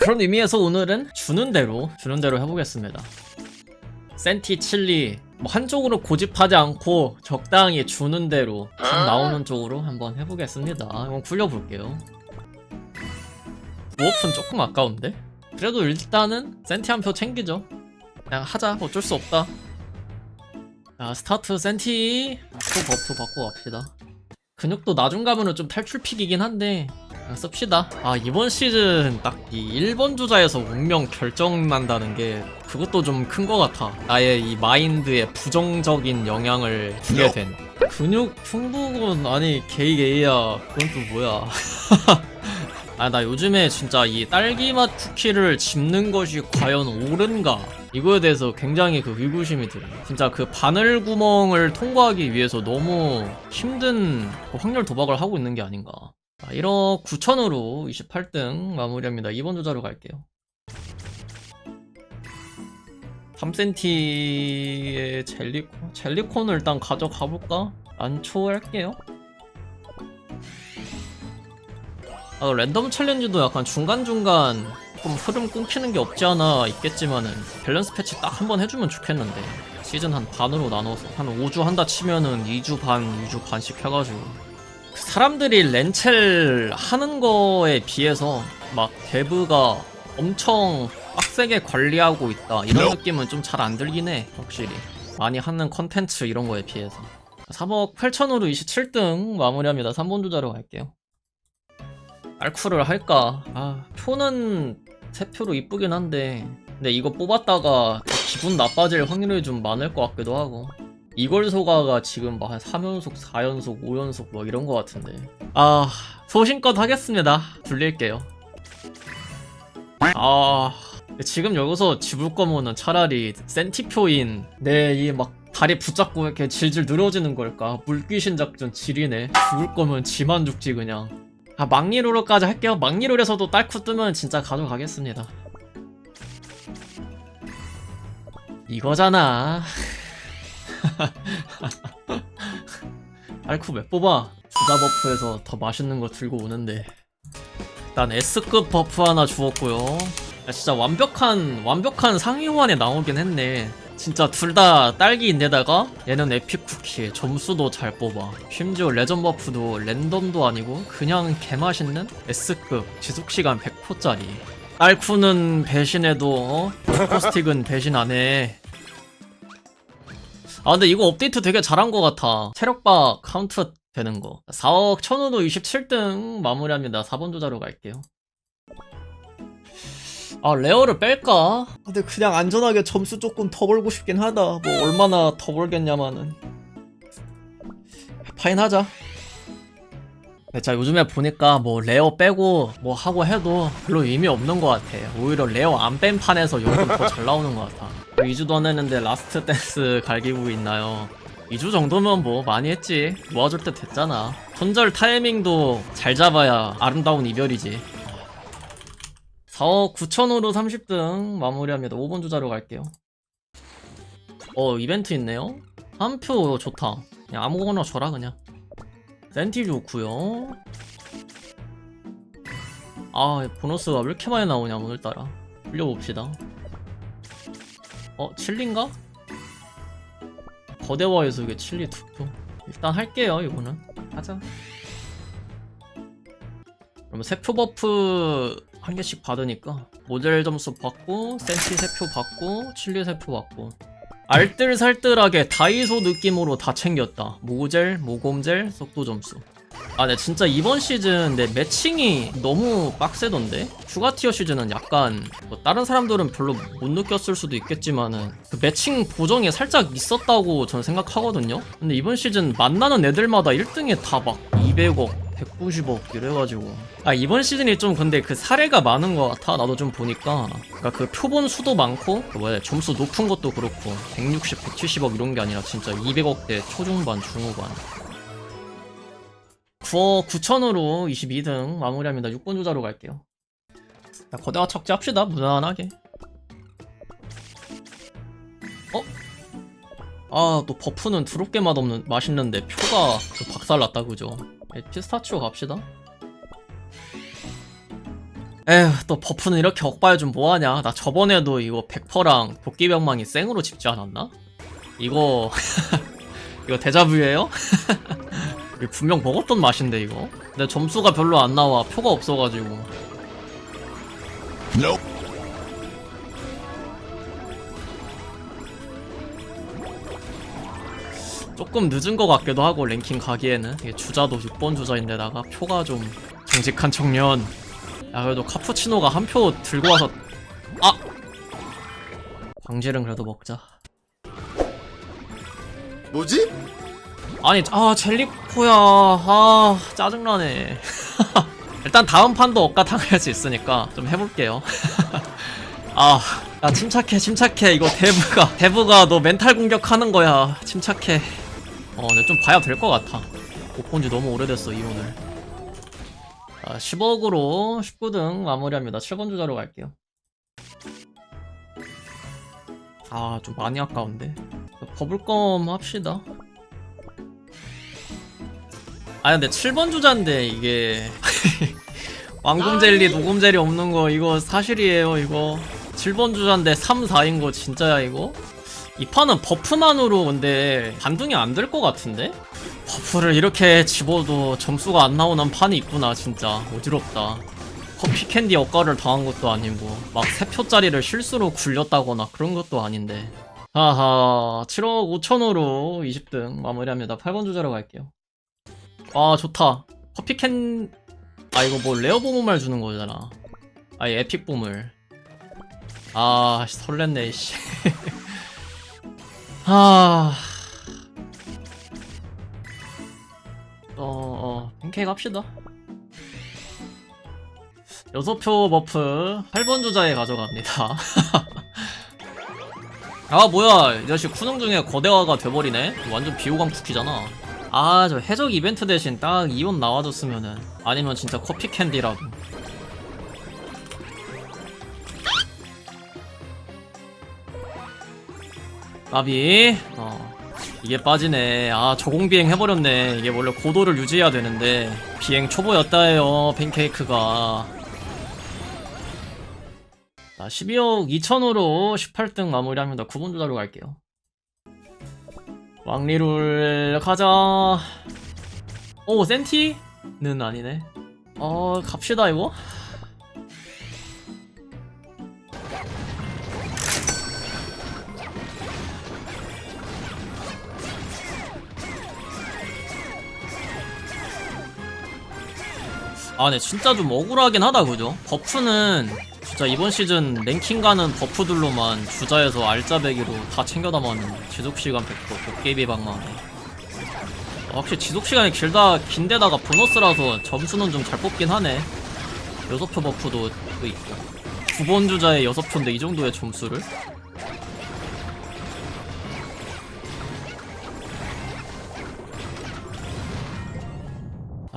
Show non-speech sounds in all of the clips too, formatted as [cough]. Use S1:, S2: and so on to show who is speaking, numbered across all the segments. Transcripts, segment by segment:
S1: 그런 의미에서 오늘은 주는 대로 주는 대로 해보겠습니다. 센티 칠리 뭐 한쪽으로 고집하지 않고 적당히 주는 대로 각 나오는 쪽으로 한번 해보겠습니다. 한번 굴려볼게요. 5억은 조금 아까운데? 그래도 일단은 센티 한 표 챙기죠. 그냥 하자 어쩔 수 없다. 자 스타트 센티 또 버프 받고 갑시다. 근육도 나중 가면은 좀 탈출픽이긴 한데 씁시다. 아 이번 시즌 딱 이 1번 주자에서 운명 결정난다는 게 그것도 좀 큰 것 같아. 나의 이 마인드에 부정적인 영향을 주게 된. 근육 충북은 아니 게이 게이야. 그건 또 뭐야? [laughs] 아 나 요즘에 진짜 이 딸기맛 쿠키를 집는 것이 과연 옳은가 이거에 대해서 굉장히 그 의구심이 들어요 진짜 그 바늘 구멍을 통과하기 위해서 너무 힘든 그 확률 도박을 하고 있는 게 아닌가 자, 1억 9천으로 28등 마무리합니다. 2번 주자로 갈게요. 3cm의 젤리콘 젤리콘을 일단 가져가 볼까? 안초 할게요. 아, 랜덤 챌린지도 약간 중간중간 좀 흐름 끊기는 게 없지 않아 있겠지만은 밸런스 패치 딱 한 번 해주면 좋겠는데 시즌 한 반으로 나눠서 한 5주 한다 치면은 2주 반, 2주 반씩 해가지고 사람들이 렌첼 하는 거에 비해서 막 데브가 엄청 빡세게 관리하고 있다. 이런 느낌은 좀 잘 안 들긴 해 확실히. 많이 하는 컨텐츠 이런 거에 비해서. 3억 8천으로 27등 마무리합니다. 3번 주자로 갈게요. 알쿠를 할까? 아, 표는 세 표로 이쁘긴 한데, 근데 이거 뽑았다가 기분 나빠질 확률이 좀 많을 것 같기도 하고. 이걸 소가가 지금 막 한 3연속, 4연속, 5연속 뭐 이런 것 같은데. 아, 소신껏 하겠습니다. 불릴게요. 아, 지금 여기서 집을 거면은 차라리 센티표인 내 이 막 다리 붙잡고 이렇게 질질 늘어지는 걸까? 물귀신 작전 지리네. 죽을 거면 지만 죽지 그냥. 아 막리로로까지 할게요 막리로에서도 딸쿠 뜨면 진짜 가져가겠습니다 이거잖아 [laughs] 딸쿠 몇 뽑아? 주자 버프에서 더 맛있는 거 들고 오는데. 일단 S급 버프 하나 주었고요. 야, 진짜 완벽한 완벽한 상위 호환에 나오긴 했네. 진짜 둘 다 딸기인데다가 얘는 에픽 쿠키 점수도 잘 뽑아. 심지어 레전 버프도 랜덤도 아니고 그냥 개맛있는 S급 지속시간 100%짜리. 딸쿠는 배신해도 어? 포스틱은 배신 안해 아 근데 이거 업데이트 되게 잘한 것 같아. 체력바 카운트 되는 거. 4억 1000으로 27등 마무리합니다. 4번 조자로 갈게요. 아 레어를 뺄까? 근데 그냥 안전하게 점수 조금 더 벌고 싶긴 하다. 뭐 얼마나 더 벌겠냐마는. 파인 하자. 네, 자 요즘에 보니까 뭐 레어 빼고 뭐 하고 해도 별로 의미 없는 것 같아 오히려 레어 안 뺀 판에서 연금 더잘 나오는 것 같아 2주도 안 했는데 라스트 댄스 [laughs] 갈기고 있나요 2주 정도면 뭐 많이 했지 모아줄 때 됐잖아 손절 타이밍도 잘 잡아야 아름다운 이별이지 4억 9천으로 30등 마무리합니다. 5번 주자로 갈게요. 어, 이벤트 있네요. 한 표 좋다. 그냥 아무거나 줘라, 그냥. 센티 좋고요 아, 보너스가 왜 이렇게 많이 나오냐, 오늘따라. 올려봅시다. 어, 칠리인가? 거대화에서 이게 칠리 두 표. 일단 할게요, 이거는. 하자. 그러면 세표 버프 한 개씩 받으니까 모델 점수 받고 센티 세표 받고 칠리 세표 받고 알뜰살뜰하게 다이소 느낌으로 다 챙겼다 모젤, 모곰젤, 속도 점수 아, 네, 진짜 이번 시즌 내 매칭이 너무 빡세던데? 추가 티어 시즌은 약간, 뭐 다른 사람들은 별로 못 느꼈을 수도 있겠지만은, 그 매칭 보정이 살짝 있었다고 저는 생각하거든요? 근데 이번 시즌 만나는 애들마다 1등에 다 막 200억, 190억 이래가지고. 아, 이번 시즌이 좀 근데 그 사례가 많은 것 같아. 나도 좀 보니까. 그니까 그 표본 수도 많고, 그 뭐야, 점수 높은 것도 그렇고, 160, 170억 이런 게 아니라 진짜 200억대 초중반, 중후반. 9억 9천으로 22등 마무리합니다. 6번 주자로 갈게요. 자, 거대화 척지 합시다. 무난하게. 어? 아, 또 버프는 드럽게 맛없는, 맛있는데 표가 또 박살났다, 그죠? 네, 피스타치오 갑시다. 에휴 또 버프는 이렇게 억바해 좀 뭐하냐 나 저번에도 이거 백퍼랑 도끼병망이 생으로 집지 않았나? 이거 [laughs] 이거 데자뷰예요? [laughs] 이거 분명 먹었던 맛인데 이거 근데 점수가 별로 안 나와 표가 없어가지고 조금 늦은 것 같기도 하고 랭킹 가기에는. 주자도 6번 주자인데다가 표가 좀 정직한 청년. 야 그래도 카푸치노가 한 표 들고 와서 아! 광질은 그래도 먹자.
S2: 뭐지?
S1: 아니 아 젤리코야. 아 짜증나네. [laughs] 일단 다음 판도 억가 당할 수 있으니까 좀 해볼게요. [laughs] 아, 야 침착해 침착해. 이거 데브가 데브가 너 멘탈 공격하는 거야. 침착해 어 근데 좀 봐야 될 것 같아. 못 본 지 너무 오래됐어 이혼을. 자 10억으로 19등 마무리합니다. 7번 주자로 갈게요. 아 좀 많이 아까운데. 버블검 합시다. 아 근데 7번 주자인데 이게 [laughs] 왕금 젤리 녹음 젤리 없는 거 이거 사실이에요 이거. 7번 주자인데 3, 4인 거 진짜야 이거? 이 판은 버프만으로 근데 반등이 안 될 것 같은데? 버프를 이렇게 집어도 점수가 안 나오는 판이 있구나 진짜. 어지럽다. 커피 캔디 역가를 당한 것도 아니고 막 3표짜리를 실수로 굴렸다거나 그런 것도 아닌데. 하하 7억 5천으로 20등 마무리합니다. 8번 주자로 갈게요. 아 좋다. 커피 캔 아 이거 뭐 레어 보물말 주는 거잖아. 아니 에픽 보물. 아 씨, 설렜네 씨 [laughs] 아... 어... 어... 팬케이크 합시다. 여섯 표 버프 8번 주자에 가져갑니다. [laughs] 아 뭐야. 이 자식 쿠능 중에 거대화가 돼버리네. 완전 비호감 쿠키잖아. 아 저 해적 이벤트 대신 딱 이온 나와줬으면은 아니면 진짜 커피 캔디라도 까비. 어 이게 빠지네. 아 저공비행 해버렸네. 이게 원래 고도를 유지해야 되는데 비행 초보였다해요 팬케이크가. 자 12억 2천으로 18등 마무리합니다. 9번 주자로 갈게요. 왕리룰 가자. 오 센티는 아니네. 어 갑시다 이거 아, 네, 진짜 좀 억울하긴 하다, 그죠? 버프는 진짜 이번 시즌 랭킹 가는 버프들로만 주자에서 알짜배기로 다 챙겨 담았는데 지속시간 100% 도깨비 방망이. 아, 확실히 지속시간이 길다 긴데다가 보너스라서 점수는 좀 잘 뽑긴 하네. 6표 버프도 또 있고. 9번 주자에 6표인데 이 정도의 점수를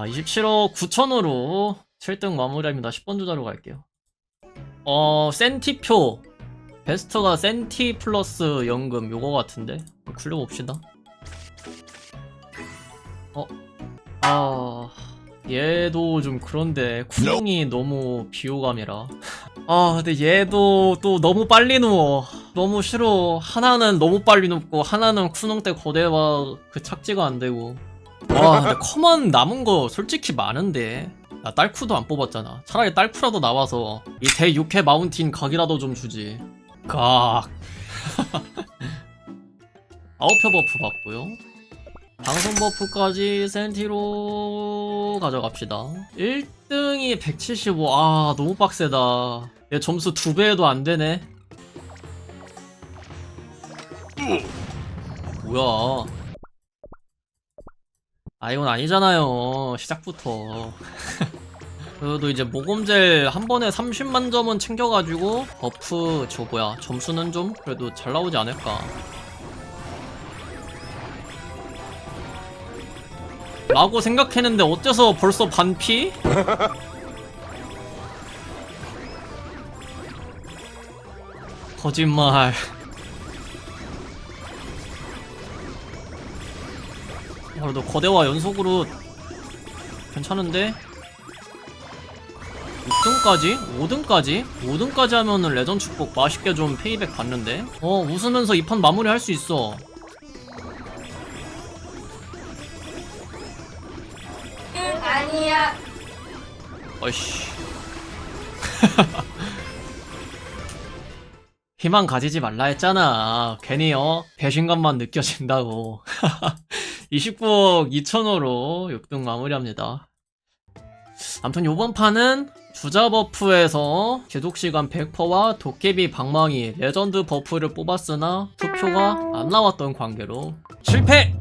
S1: 아 27억 9천으로 7등 마무리합니다. 10번 주자로 갈게요. 어 센티표. 베스트가 센티 플러스 연금. 요거 같은데? 굴려봅시다. 어? 아 얘도 좀 그런데 쿠능이 너무 비호감이라. 아 근데 얘도 또 너무 빨리 누워. 너무 싫어. 하나는 너무 빨리 눕고 하나는 쿠능 때 거대와 그 착지가 안 되고 와 근데 커먼 남은 거 솔직히 많은데. 나 딸쿠도 안 뽑았잖아. 차라리 딸쿠라도 나와서 이 대 6회 마운틴 각이라도 좀 주지. 각. [laughs] 아웃표 버프 받고요. 방송 버프까지 센티로 가져갑시다. 1등이 175아 너무 빡세다. 얘 점수 두 배도 안 되네. 뭐야 아 이건 아니잖아요. 시작부터. [laughs] 그래도 이제 모검젤 한 번에 30만 점은 챙겨가지고 버프 저 뭐야 점수는 좀 그래도 잘 나오지 않을까. 라고 생각했는데 어째서 벌써 반피? [laughs] 거짓말 그래도 거대와 연속으로 괜찮은데? 6등까지? 5등까지? 5등까지 하면은 레전 축복 맛있게 좀 페이백 받는데? 어 웃으면서 이 판 마무리 할 수 있어
S2: 응 아니야
S1: 어이씨 [laughs] 희망 가지지 말라 했잖아 괜히 어 배신감만 느껴진다고 [laughs] 29억 2천호로 6등 마무리합니다 아무튼 요번 판은 주자 버프에서 제독시간 100%와 도깨비 방망이 레전드 버프를 뽑았으나 투표가 안 나왔던 관계로 실패!